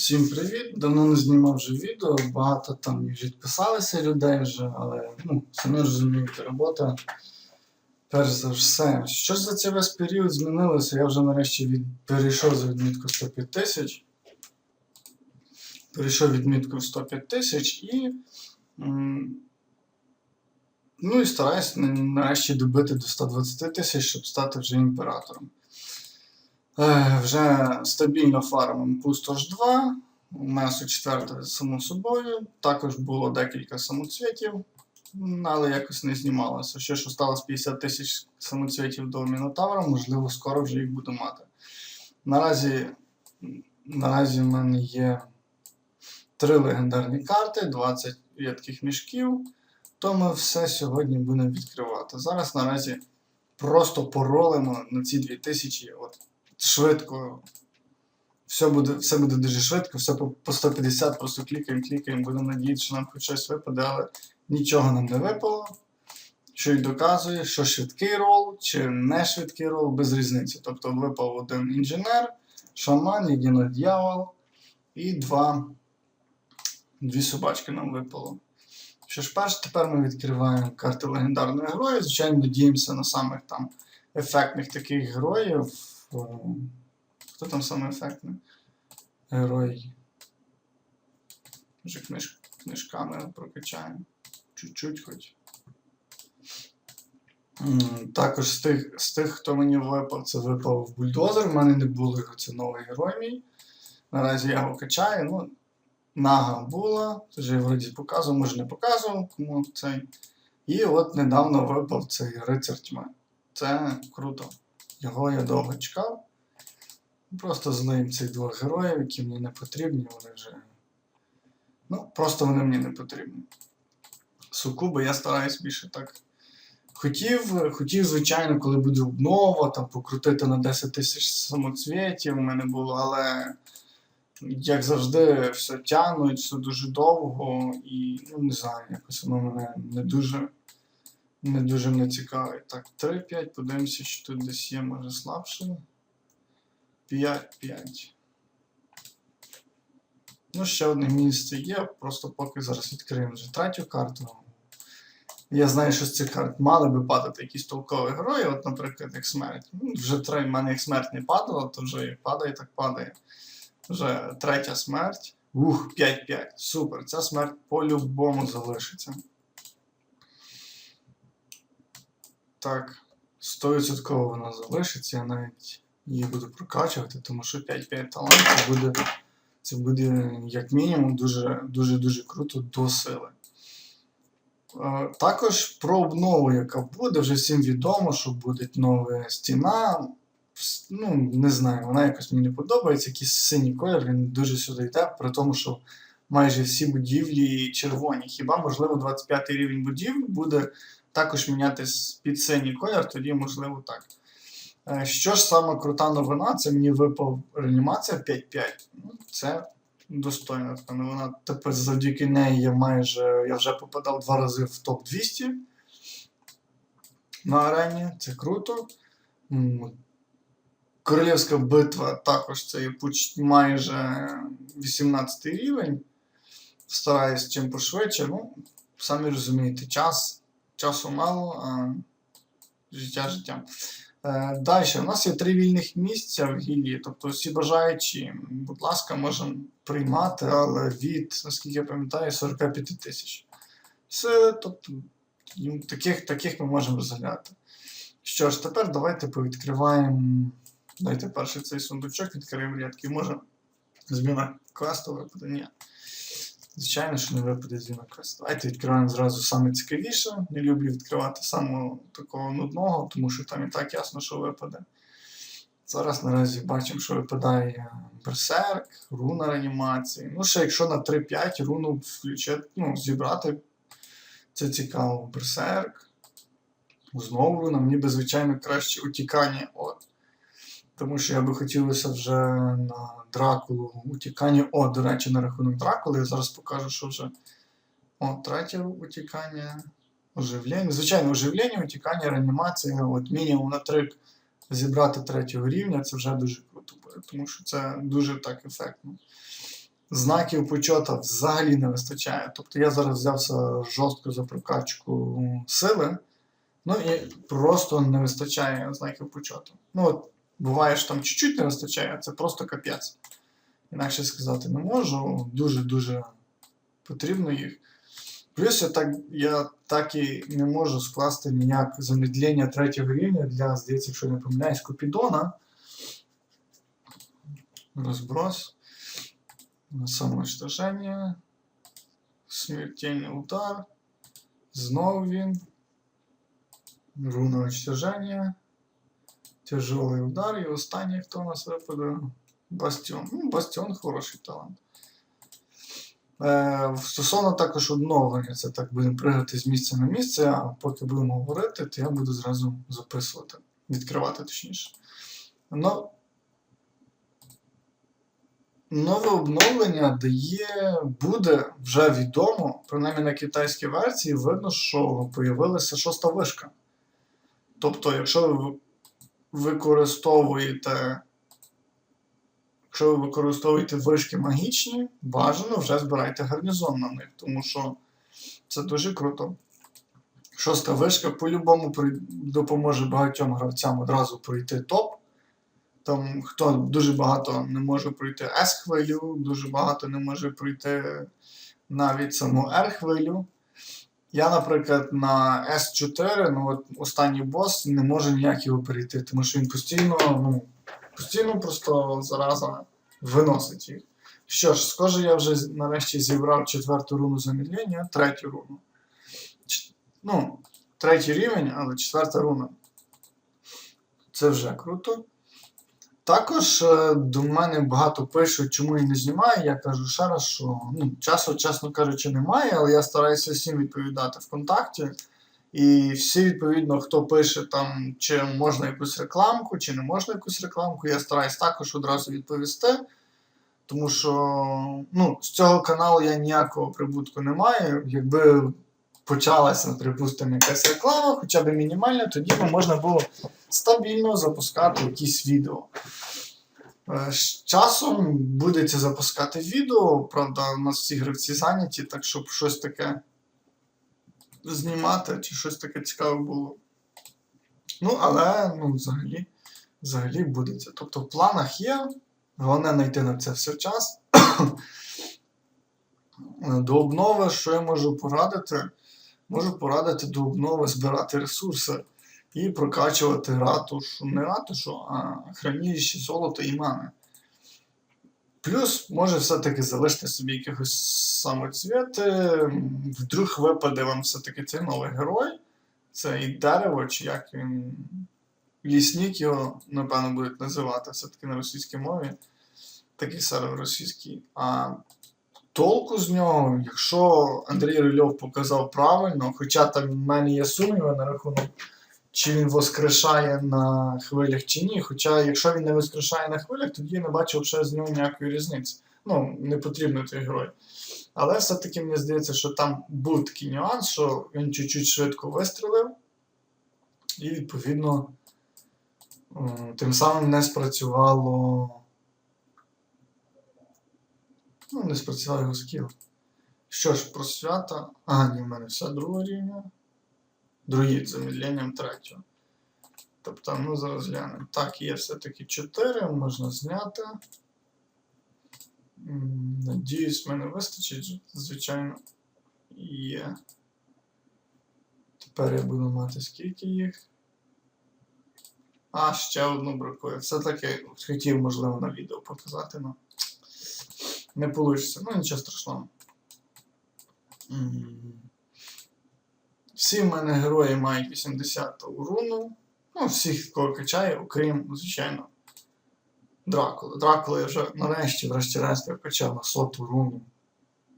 Всім привіт! Давно не знімав вже відео, багато там відписалися людей вже, але ну, самі розумієте, робота. Перш за все, що за цей весь період змінилося? Я вже нарешті від... перейшов за відмітку 105 тисяч. Перейшов відмітку 105 тисяч і. Ну і стараюсь нарешті добити до 120 тисяч, щоб стати вже імператором. Е, вже стабільно фармим Пустош 2, Месо 4 само собою. Також було декілька самоцвітів, але якось не знімалося. Ще ж осталось 50 тисяч самоцвітів до Мінотавра, можливо, скоро вже їх буду мати. Наразі, наразі в мене є три легендарні карти, 20 рідких мішків. То ми все сьогодні будемо відкривати. Зараз наразі просто поролимо на ці 2000. От швидко. Все буде, все буде дуже швидко, все по, по 150, просто клікаємо, клікаємо, будемо надіятися, що нам хоч щось випаде, але нічого нам не випало. Що й доказує, що швидкий рол чи не швидкий рол, без різниці. Тобто випав один інженер, шаман, єдинодьявол і два, дві собачки нам випало. Що ж, перш тепер ми відкриваємо карти легендарного героя. Звичайно, надіємося на самих там ефектних таких героїв. О, Хто там саме ефектний? Герой. Може книж... книжками прокачаємо. Чуть-чуть хоч. Також з тих, з тих, хто мені випав, це випав бульдозер. У мене не було його, це новий герой мій. Наразі я його качаю. Ну, Нага була, це вже я вроді показував, може не показував, кому цей. І от недавно випав цей рицар тьми. Це круто. Його я довго чекав. Просто злиємо цих двох героїв, які мені не потрібні, вони вже. Ну, просто вони мені не потрібні. Сукуби я стараюсь більше так. Хотів, хотів, звичайно, коли буде обнова, там покрутити на 10 тисяч самоцвітів у мене було, але як завжди, все тягнуть, все дуже довго і ну, не знаю, якось воно мене не дуже не дуже мене цікавить. Так, 3-5, подивимося, що тут десь є, може слабше. 5-5. Ну, ще одне місце є, просто поки зараз відкриємо вже третю карту. Я знаю, що з цих карт мали би падати якісь толкові герої, от, наприклад, як смерть. Ну, вже три, в мене як смерть не падала, то вже як падає, так падає. Вже третя смерть. Ух, 5-5. Супер. Ця смерть по-любому залишиться. Так, 100% вона залишиться, я навіть її буду прокачувати, тому що 5-5 талантів буде. Це буде як мінімум дуже дуже дуже круто до сили. Е, Також про обнову, яка буде, вже всім відомо, що буде нова стіна. Ну, не знаю, вона якось мені не подобається. Якийсь синій колір, він дуже сюди йде, при тому, що майже всі будівлі червоні. Хіба, можливо, 25 рівень будівель буде також мінятись під синій колір, тоді можливо так. Е, Що ж саме крута новина, це мені випав реанімація 5-5. Ну, це достойна така новина. Тепер завдяки неї я майже я вже попадав два рази в топ 200 на арені. Це круто. Королівська битва також це є майже 18 рівень. Стараюсь чим пошвидше. Ну, самі розумієте, час, часу мало, а життя життя. Е, Далі, у нас є три вільних місця в гілії, тобто всі бажаючі, будь ласка, можемо приймати, але від, наскільки я пам'ятаю, 45 тисяч. Все, тобто, таких, таких ми можемо розглядати. Що ж, тепер давайте повідкриваємо. Дайте перший цей сундучок, відкриємо рядки. Може, зміна квесту випаде? Звичайно, що не випаде зміна квесту. Давайте відкриваємо зразу саме цікавіше. Не люблю відкривати самого такого нудного, тому що там і так ясно, що випаде. Зараз наразі бачимо, що випадає берсерк, руна реанімації. Ну, ще якщо на 3-5 руну включити, ну, зібрати, це цікаво. Берсерк. Знову руна, мені би, звичайно, краще утікання. От. Тому що я би хотілося вже на Дракулу утікання. О, до речі, на рахунок Дракули я зараз покажу, що вже. О, третє утікання. Оживлення. Звичайно, оживлення, утікання, реанімація. От мінімум на трик зібрати третього рівня, це вже дуже круто буде, тому що це дуже так ефектно. знаків почота взагалі не вистачає. Тобто я зараз взявся жорстко за прокачку сили, ну і просто не вистачає знаків почоту. Ну, от буває, що там чуть-чуть не вистачає, а це просто капець. Інакше сказати не можу. Дуже-дуже потрібно їх. Плюс я так, я так і не можу скласти ніяк замедлення третього рівня для, здається, якщо я не помиляюсь, Купідона. Розброс. Самоуничтожение. Смертельний удар. Знову він. Руна уничтоження. Тяжелий удар. І останній, хто у нас випаде? Бастіон. Ну, Бастіон хороший талант. Е, стосовно також одновлення, це так будемо пригати з місця на місце, а поки будемо говорити, то я буду зразу записувати, відкривати точніше. Но... Нове обновлення дає, буде вже відомо, принаймні на китайській версії, видно, що появилася шоста вишка. Тобто, якщо ви використовуєте Якщо ви використовуєте вишки магічні, бажано вже збирайте гарнізон на них, тому що це дуже круто. Шоста вишка по-любому допоможе багатьом гравцям одразу пройти топ. Там хто дуже багато не може пройти S-хвилю, дуже багато не може пройти навіть саму R-хвилю. Я, наприклад, на S4, ну от останній бос, не можу ніяк його перейти, тому що він постійно, ну, постійно просто зараза виносить їх. Що ж, схоже, я вже нарешті зібрав четверту руну замедлення, третю руну. Ч- Ну, третій рівень, але четверта руна. Це вже круто. Також е, до мене багато пишуть, чому я не знімаю. Я кажу ще раз, що ну, часу, чесно кажучи, немає, але я стараюся всім відповідати ВКонтакті. І всі, відповідно, хто пише там, чи можна якусь рекламку, чи не можна якусь рекламку, я стараюсь також одразу відповісти. Тому що ну, з цього каналу я ніякого прибутку не маю. Якби почалася, припустимо, якась реклама, хоча б мінімальна, тоді можна було стабільно запускати якісь відео. Е, З часом будеться запускати відео, правда, у нас всі гравці зайняті, так щоб щось таке знімати чи щось таке цікаве було. Ну, але ну, взагалі, взагалі буде це. Тобто в планах є, головне знайти на це все час. До обнови, що я можу порадити? Можу порадити до обнови збирати ресурси і прокачувати ратушу, не ратушу, а хранилище золота і мани. Плюс може все-таки залишити собі якихось самоцвіти. Вдруг випаде вам все-таки цей новий герой. Це і дерево, чи як він. Лісник його, напевно, будуть називати все-таки на російській мові. Такий сервер російський. А толку з нього, якщо Андрій Рильов показав правильно, хоча там в мене є сумніви на рахунок, чи він воскрешає на хвилях чи ні. Хоча, якщо він не воскрешає на хвилях, тоді я не бачив ще з нього ніякої різниці. Ну, не потрібно той герой. Але все-таки мені здається, що там був такий нюанс, що він чуть-чуть швидко вистрілив, і відповідно тим самим не спрацювало. Ну, не спрацював його скіл. Що ж, про свята. А, ні, в мене все другого рівня. Другий з замедленням третього. Тобто, ну зараз глянемо. Так, є все-таки 4, можна зняти. Надіюсь, мене вистачить, звичайно. Є. Тепер я буду мати скільки їх. А, ще одну бракує. Все-таки хотів, можливо, на відео показати, але не вийде. Ну, нічого страшного. Всі в мене герої мають 80 урону. Ну, всіх, кого качає, окрім, звичайно, Дракули. Дракула я вже нарешті, врешті-решт, я качав на соту руну.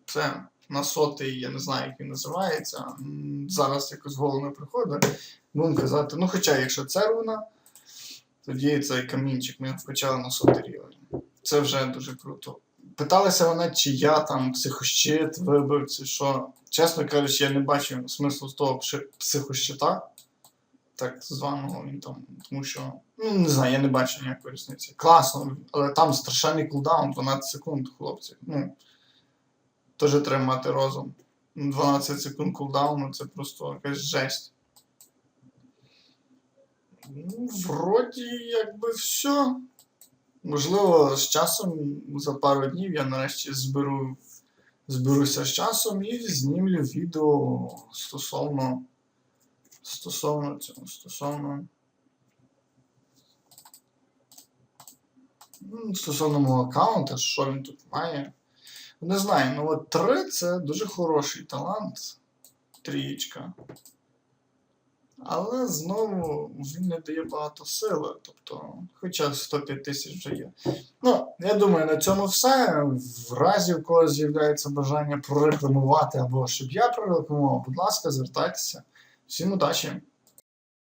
Це на сотий, я не знаю, як він називається. Зараз якось в голову не приходить. Будемо казати, ну хоча, якщо це руна, тоді цей камінчик ми вкачали на сотий рівень. Це вже дуже круто. Питалися вони, чи я там психощит вибив, чи що. Чесно кажучи, я не бачу смислу з того психощита. так званого він там, тому що, ну не знаю, я не бачу ніякої різниці. Класно, але там страшенний кулдаун, 12 секунд, хлопці. Ну, теж треба мати розум. 12 секунд кулдауну це просто якась жесть. Ну, вроді, якби все. Можливо, з часом за пару днів я нарешті зберу, зберуся з часом і знімлю відео стосовно стосовно цього, стосовно. ну, Стосовно мого аккаунта, що він тут має. Не знаю, ну от 3 це дуже хороший талант. Трієчка. Але знову він не дає багато сили. Тобто, хоча 105 тисяч вже є. Ну, я думаю, на цьому все. В разі в когось з'являється бажання прорекламувати або щоб я прорекламував, будь ласка, звертайтеся. Всім удачі!